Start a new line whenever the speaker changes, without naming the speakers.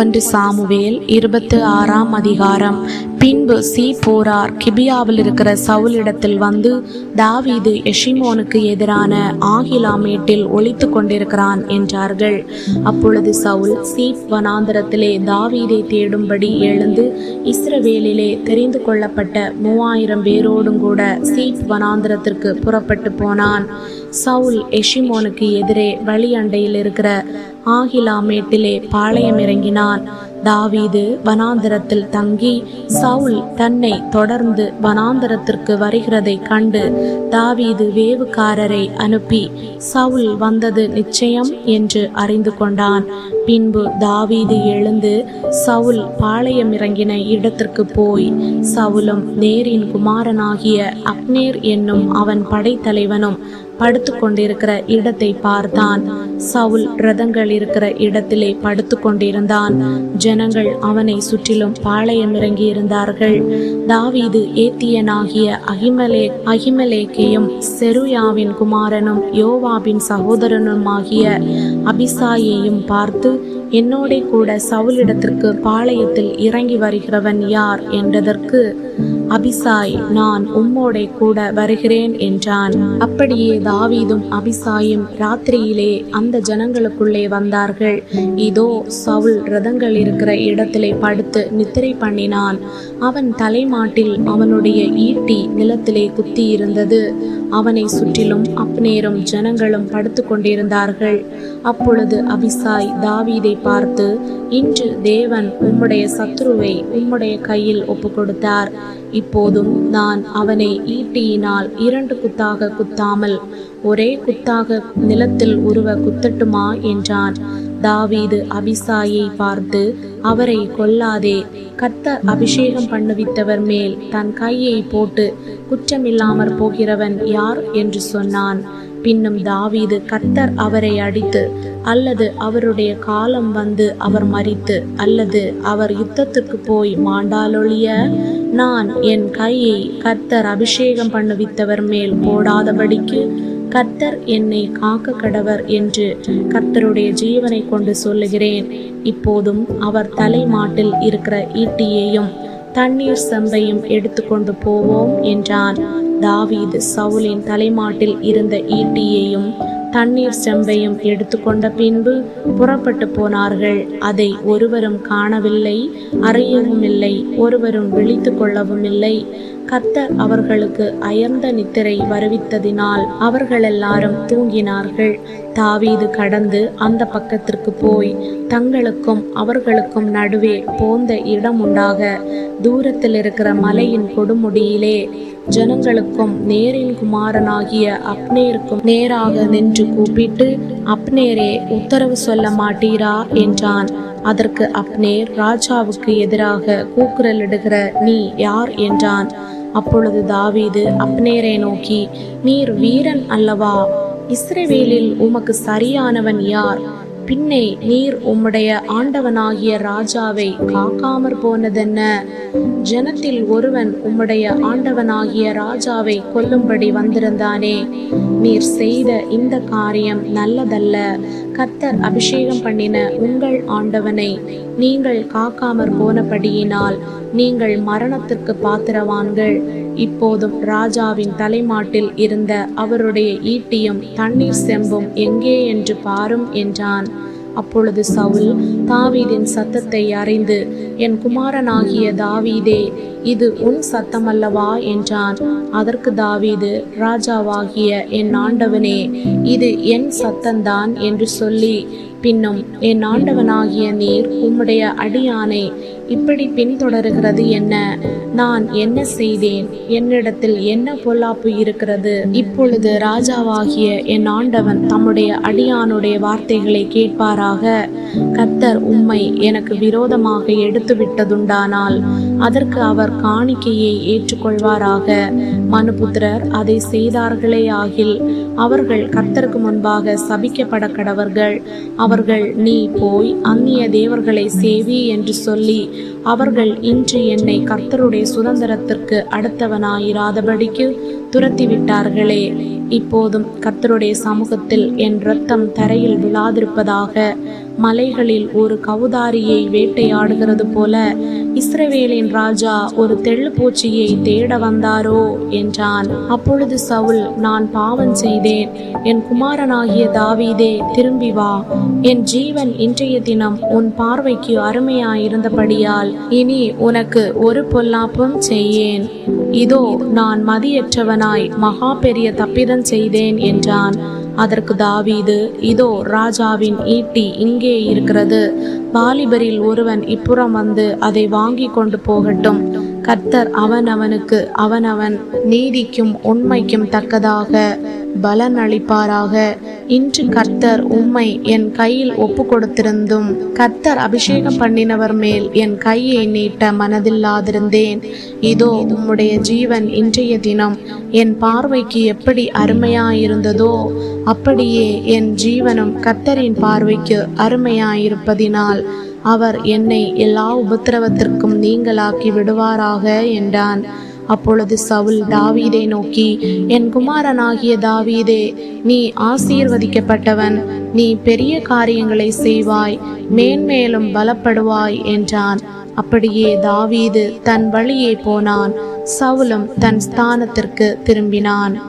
ஒன்று சாமுவேல் இருபத்து ஆறாம் அதிகாரம். பின்பு சி போரார் கிபியாவில் இருக்கிற சவுலிடத்தில் வந்து தாவீது எஷிமோனுக்கு எதிரான ஆகிலாமேட்டில் ஒழித்து கொண்டிருக்கிறான் என்றார்கள். அப்பொழுது சவுல் சீப் வனாந்தரத்திலே தாவீதை தேடும்படி எழுந்து இஸ்ரவேலிலே தெரிந்து கொள்ளப்பட்ட மூவாயிரம் பேரோடும் கூட சீப் வனாந்தரத்திற்கு புறப்பட்டு போனான். சவுல் எஷிமோனுக்கு எதிரே வழி அண்டையில் இருக்கிற ஆகிலாமேட்டிலே பாளையம் இறங்கினான் தாவீது வனாந்தரத்தில் தங்கி சவுல் தன்னை தொடர்ந்து வனாந்தரத்திற்கு வருகிறதை கண்டு தாவீது வேவுக்காரரை அனுப்பி சவுல் வந்தது நிச்சயம்? என்று அறிந்து கொண்டான். பின்பு தாவீது எழுந்து சவுல் பாளையம் இறங்கின இடத்திற்கு போய் சவுலும் நேரின் குமாரனாகிய அக்னேர் என்னும் அவன் படைத்தலைவனும் படுத்து கொண்டிருக்கிற இடத்தை பார்த்தான். சவுல் ரதங்கள் இருக்கிற இடத்திலே படுத்து கொண்டிருந்தான். ஜனங்கள் அவனை சுற்றிலும் பாளையம் இறங்கியிருந்தார்கள் தாவீது ஏத்தியனாகிய அகிமலே அகிமலேக்கையும் செருயாவின் குமாரனும் யோவாபின் சகோதரனுமாகிய அபிசாயையும் பார்த்து என்னோட கூட சவுலிடத்திற்கு பாளையத்தில் இறங்கி வருகிறவன் யார்? என்றதற்கு அபிசாய் நான் உம்மோடே கூட வருகிறேன் என்றான். அப்படியே தாவீதும் அபிசாயும் ராத்திரியிலே அந்த ஜனங்களுக்குள்ளே வந்தார்கள். இதோ சவுல் ரதங்கள் இருக்கிற இடத்திலே படுத்து நித்திரை பண்ணினான். அவன் தலைமாட்டில் அவனுடைய ஈட்டி நிலத்திலே குத்தி இருந்தது அவனை சுற்றிலும் அப்னேரும் ஜனங்களும் படுத்து கொண்டிருந்தார்கள் அப்பொழுது அபிசாய் தாவீதை பார்த்து இன்று தேவன் உம்முடைய சத்ருவை உம்முடைய கையில் ஒப்பு கொடுத்தார் இப்போதும் நான் அவனை ஈட்டியினால் இரண்டு குத்தாக குத்தாமல் ஒரே குத்தாக நிலத்தில் உருவ குத்தட்டுமா? என்றான். தாவீது அபிசாயை பார்த்து அவரை கொல்லாதே கத்தர் அபிஷேகம் பண்ணுவித்தவர் மேல் தன் கையை போட்டு குற்றமில்லாமற் போகிறவன் யார் என்று சொன்னான். பின்னும் தாவீது கர்த்தர் அவரை அடித்து அல்லது அவருடைய காலம் வந்து அவர் மறித்து அல்லது அவர் யுத்தத்துக்கு போய் மாண்டாலொழிய நான் என் கையை கர்த்தர் அபிஷேகம் பண்ணுவித்தவர் மேல் போடாதபடிக்கு கர்த்தர் என்னை காக்க கடவர் என்று கர்த்தருடைய ஜீவனை கொண்டு சொல்லுகிறேன். இப்போதும் அவர் தலைமாட்டில் இருக்கிற ஈட்டியையும் தண்ணீர் செம்பையும் எடுத்துக்கொண்டு போவோம் என்றான் தாவீது சவுலின் தலைமாட்டில் இருந்த ஈட்டியையும் தண்ணீர் செம்பையும் எடுத்துக்கொண்ட பின்பு புறப்பட்டு போனார்கள். அதை ஒருவரும் காணவில்லை அறியவும் இல்லை ஒருவரும் விழித்து கொள்ளவும் இல்லை கர்த்தர் அவர்களுக்கு அயர்ந்த நித்திரை வருவித்ததினால் அவர்கள் எல்லாரும் தூங்கினார்கள். தாவீது கடந்து அந்த பக்கத்திற்கு போய் தங்களுக்கும் அவர்களுக்கும் நடுவே போந்த இடம் உண்டாக தூரத்தில் இருக்கிற மலையின் கொடுமுடியிலே ஜனங்களுக்கும் நேரின் குமாரனாகிய அப்னேருக்கும் நேராக நின்று கூப்பிட்டு அப்னேரே உத்தரவு சொல்ல மாட்டீரா? என்றான். அதற்கு அப்னேர் ராஜாவுக்கு எதிராக கூக்குரலிடுகிற நீ யார்? என்றான். அப்பொழுது தாவீது அப்னேரை நோக்கி நீர் வீரன் அல்லவா? இஸ்ரேவேலில் உமக்கு சரியானவன் யார்? பின்னே நீர் உம்முடைய ஆண்டவனாகிய ராஜாவை காக்காமற் போனதென்ன? ஜனத்தில் ஒருவன் உம்முடைய ஆண்டவனாகிய ராஜாவை கொல்லும்படி வந்திருந்தானே? நீர் செய்த இந்த காரியம் நல்லதல்ல. கத்தர் அபிஷேகம் பண்ணின உங்கள் ஆண்டவனை நீங்கள் காக்காமற் போனபடியினால் நீங்கள் மரணத்திற்கு பாத்திரவான்கள். இப்போதும் ராஜாவின் தலைமாட்டில் இருந்த அவருடைய ஈட்டியும் தண்ணீர் செம்பும் எங்கே என்று பாரும் என்றான். அப்பொழுது சவுல் தாவீதின் சத்தத்தை அறிந்து என் குமாரனாகிய தாவீதே இது உன் சத்தமல்லவா? என்றான். அதற்கு தாவீது ராஜாவாகிய என் ஆண்டவனே இது என் சத்தந்தான் என்று சொல்லி பின்னும் என் ஆண்டவனாகிய நீர் உம்முடைய அடியானை இப்படி பின்தொடருகிறது என்ன? நான் என்ன செய்தேன்? என்னிடத்தில் என்ன பொல்லாப்பு இருக்கிறது? இப்பொழுது ராஜாவாகிய என் ஆண்டவன் தம்முடைய அடியானுடைய வார்த்தைகளை கேட்பாராக. கர்த்தர் உம்மை எனக்கு விரோதமாக எடுத்து விட்டதுண்டானால் அதற்கு அவர் காணிக்கையை ஏற்றுக்கொள்வாராக. மனுபுத்திரர் அதை செய்தார்களே ஆகில் அவர்கள் கர்த்தருக்கு முன்பாக சபிக்கப்பட கடவர்கள் அவர்கள் நீ போய் அந்நிய தேவர்களை சேவி என்று சொல்லி அவர்கள் இன்று என்னை கர்த்தருடைய சுதந்திரத்திற்கு அடுத்தவனாயிராதபடிக்கு துரத்தி விட்டார்களே இப்போதும் கர்த்தருடைய சமூகத்தில் என் இரத்தம் தரையில் விழாதிருப்பதாக மலைகளில் ஒரு கவுதாரியை வேட்டையாடுகிறது போல இஸ்ரவேலின் ராஜா ஒரு தெள்ளுப்பூச்சியை தேட வந்தாரோ என்றான். அப்பொழுது சவுல் நான் பாவம் செய்தேன். என் குமாரனாகிய தாவீதே திரும்பி வா. என் ஜீவன் இன்றைய தினம் உன் பார்வைக்கு அருமையாயிருந்தபடியால் இனி உனக்கு ஒரு பொல்லாப்பும் செய்யேன். இதோ நான் மதியற்றவனாய் மகா பெரிய தப்பிதம் செய்தேன் என்றான். அதற்கு தாவீது இதோ ராஜாவின் ஈட்டி இங்கே இருக்கிறது. வாலிபரில் ஒருவன் இப்புறம் வந்து அதை வாங்கி கொண்டு போகட்டும். கர்த்தர் அவன் அவனுக்கு அவன் அவன் நீதிக்கும் உண்மைக்கும் தக்கதாக பலன் அளிப்பாராக. இன்று கர்த்தர் உம்மை என் கையில் ஒப்பு கொடுத்திருந்தும் கர்த்தர் அபிஷேகம் பண்ணினவர் மேல் என் கையை நீட்ட மனதில்லாதிருந்தேன். இதோ உம்முடைய ஜீவன் இன்றைய தினம் என் பார்வைக்கு எப்படி அருமையாயிருந்ததோ அப்படியே என் ஜீவனும் கர்த்தரின் பார்வைக்கு அருமையாயிருப்பதினால் அவர் என்னை எல்லா உபத்திரவத்திற்கும் நீங்களாக்கி விடுவாராக என்றான். அப்பொழுது சவுல் தாவீதை நோக்கி என் குமாரனாகிய தாவீதே நீ ஆசீர்வதிக்கப்பட்டவன். நீ பெரிய காரியங்களை செய்வாய் மேன்மேலும் பலப்படுவாய் என்றான். அப்படியே தாவீது தன் வழியே போனான். சவுலும் தன் ஸ்தானத்திற்கு திரும்பினான்.